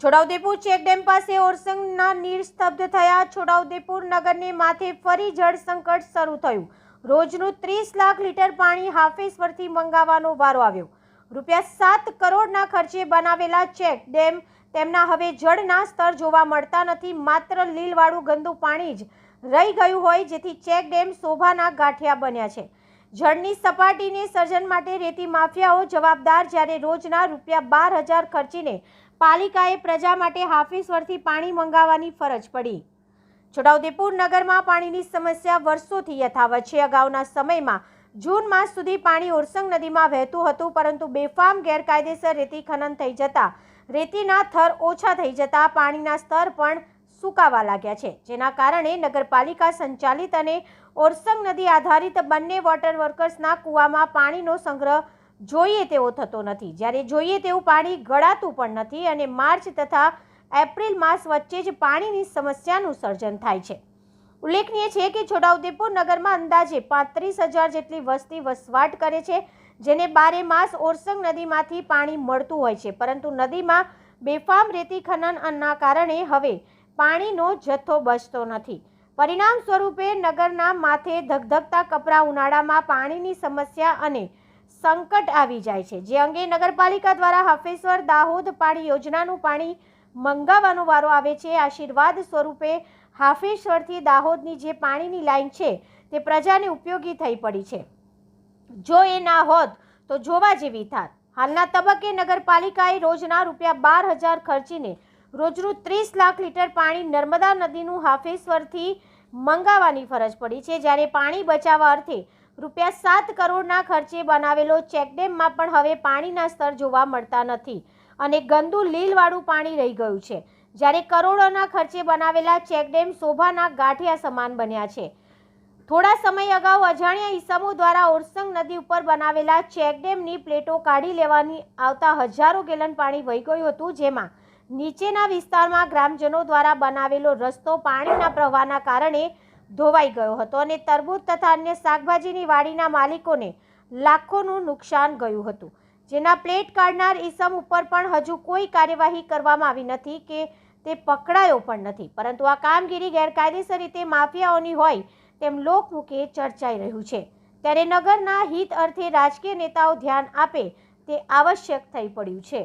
Chhota Udepur check dam પાસે ઓરસંગના નીર સ્તબ્ધ થયા છોટાઉદેપુર નગરને માથે ફરી જળ સંકટ શરૂ થયું. રોજનું ત્રીસ લાખ લીટર પાણી હાફેશ્વરથી મંગાવવાનો વારો આવ્યો. રૂપિયા સાત કરોડના ખર્ચે બનાવેલા ચેક ડેમ તેમના હવે જળના સ્તર જોવા મળતા નથી, માત્ર લીલવાળું ગંદુ પાણી જ રહી ગયું હોય જેથી ચેક ડેમ શોભાના ગાંઠિયા બન્યા છે. જળની સપાટીને સર્જન માટે રેતી માફિયાઓ જવાબદાર જ્યારે રોજના રૂપિયા બાર હજાર ખર્ચીને પાલિકાએ પ્રજા માટે હાફીશ્વરથી પાણી મંગાવવાની ફરજ પડી. છોટાઉદેપુર નગરમાં પાણીની સમસ્યા વર્ષોથી યથાવત છે. અગાઉના સમયમાં જૂન માસ સુધી પાણી ઓરસંગ નદીમાં વહેતું હતું, પરંતુ બેફામ ગેરકાયદેસર રેતી ખનન થઈ જતા, રેતીના થર ઓછા થઈ જતા પાણીના સ્તર પણ સુકાવા લાગ્યા છે, જેના કારણે નગરપાલિકા સંચાલિત અને ઓરસંગ નદી આધારિત બંને વોટર વર્કર્સના કૂવામાં પાણીનો સંગ્રહ જોઈએ તેવો થતો નથી. જ્યારે જોઈએ તેવું પાણી ગળાતું પણ નથી અને માર્ચ તથા એપ્રિલ માસ વચ્ચે જ પાણીની સમસ્યાનું સર્જન થાય છે. ઉલ્લેખનીય છે કે છોટાઉદેપુર નગરમાં અંદાજે પાંત્રીસ હજાર જેટલી વસ્તી વસવાટ કરે છે, જેને બારે માસ ઓરસંગ નદીમાંથી પાણી મળતું હોય છે. પરંતુ નદીમાં બેફામ રેતી ખનનના કારણે હવે પાણીનો જથ્થો બચતો નથી. પરિણામ સ્વરૂપે નગરના માથે ધગધગતા કપરા ઉનાળામાં પાણીની સમસ્યા અને સંકટ આવી જાય છે. જે અંગે નગરપાલિકા દ્વારા હાફેશ્વર દાહોદ પાણી યોજનાનું પાણી મંગાવવાનો વારો આવે છે. આશીર્વાદ સ્વરૂપે હાફેશ્વરથી દાહોદની જે પાણીની લાઈન છે, તે પ્રજાને ઉપયોગી થઈ પડી છે. જો એ ના હોત, તો જોવા જેવી થાત. હાલના તબક્કે નગરપાલિકાએ રોજના રૂપિયા બાર હજાર ખર્ચીને રોજનું ત્રીસ લાખ લીટર પાણી નર્મદા નદીનું હાફેશ્વરથી મંગાવવાની ફરજ પડી છે. જ્યારે પાણી બચાવવા અર્થે રૂપિયા સાત કરોડના ખર્ચે બનાવેલો ચેકડેમમાં પણ હવે પાણીના સ્તર જોવા મળતા નથી અને ગંદુ લીલવાળું પાણી રહી ગયું છે. જ્યારે કરોડોના ખર્ચે બનાવેલા ચેકડેમ શોભાના ગાંઠિયા સમાન બન્યા છે. થોડા સમય અગાઉ અજાણ્યા ઈસમો દ્વારા ઓરસંગ નદી ઉપર બનાવેલા ચેકડેમની પ્લેટો કાઢી લેવાની આવતા હજારો ગેલન પાણી વહી ગયું હતું, જેમાં નીચેના વિસ્તારમાં ગ્રામજનો દ્વારા બનાવેલો રસ્તો પાણીના પ્રવાહના કારણે ધોવાઈ ગયો હતો અને તરબૂચ તથા અન્ય શાકભાજીની વાડીના માલિકોને લાખોનું નુકસાન ગયું હતું. જેના પ્લેટ કાઢનાર ઈસમ ઉપર પણ હજુ કોઈ કાર્યવાહી કરવામાં આવી નથી કે તે પકડાયો પણ નથી. પરંતુ આ કામગીરી ગેરકાયદેસર રીતે માફિયાઓની હોય તેમ લોકમુખે ચર્ચાઈ રહ્યું છે. ત્યારે નગરના હિત અર્થે રાજકીય નેતાઓ ધ્યાન આપે તે આવશ્યક થઈ પડ્યું છે.